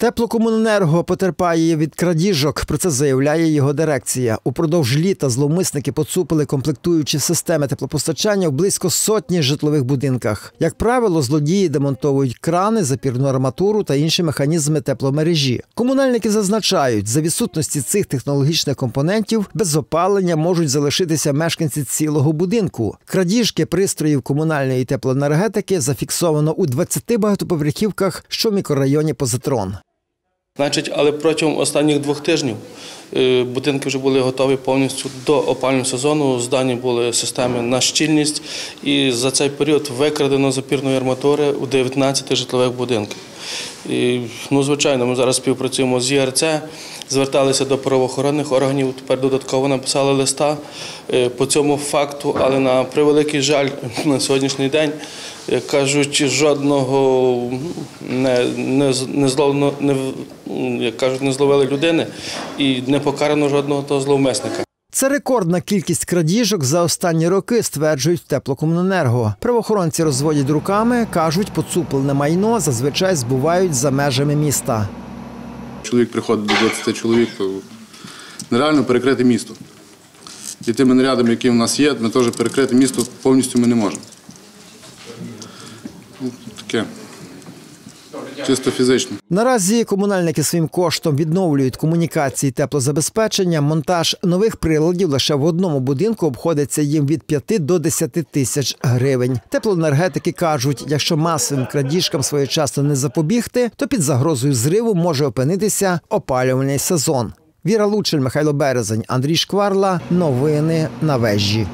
Теплокомуненерго потерпає від крадіжок. Про це заявляє його дирекція. Упродовж літа зловмисники поцупили комплектуючі системи теплопостачання в близько сотні житлових будинках. Як правило, злодії демонтовують крани, запірну арматуру та інші механізми тепломережі. Комунальники зазначають, за відсутності цих технологічних компонентів без опалення можуть залишитися мешканці цілого будинку. Крадіжки пристроїв комунальної теплоенергетики зафіксовано у 20 багатоповерхівках, що в мікрорайоні Позитрон. Значить, але протягом останніх двох тижнів е, будинки вже були готові повністю до опалювального сезону. Здані були системи на щільність, і за цей період викрадено запірної арматури у 19 житлових будинків. І, ну, звичайно, ми зараз співпрацюємо з ЄРЦ, зверталися до правоохоронних органів. Тепер додатково написали листа е, по цьому факту, але на превеликий жаль на сьогоднішній день. Кажуть, жодного не, не, не, зловно, не, як кажуть, не зловили людини і не покарано жодного того зловмисника. Це рекордна кількість крадіжок за останні роки, стверджують в теплокомуненерго. Правоохоронці розводять руками, кажуть, поцуплене майно зазвичай збувають за межами міста. Чоловік приходить до 20 чоловік, то нереально перекрити місто. І тими нарядами, які в нас є, ми теж перекрити місто повністю ми не можемо. Ну, Таке. Чисто фізично. Наразі комунальники своїм коштом відновлюють комунікації теплозабезпечення. Монтаж нових приладів лише в одному будинку обходиться їм від 5 до 10 тисяч гривень. Теплоенергетики кажуть, якщо масовим крадіжкам своєчасно не запобігти, то під загрозою зриву може опинитися опалювальний сезон. Віра Лучель, Михайло Березень, Андрій Шкварла. Новини на вежі.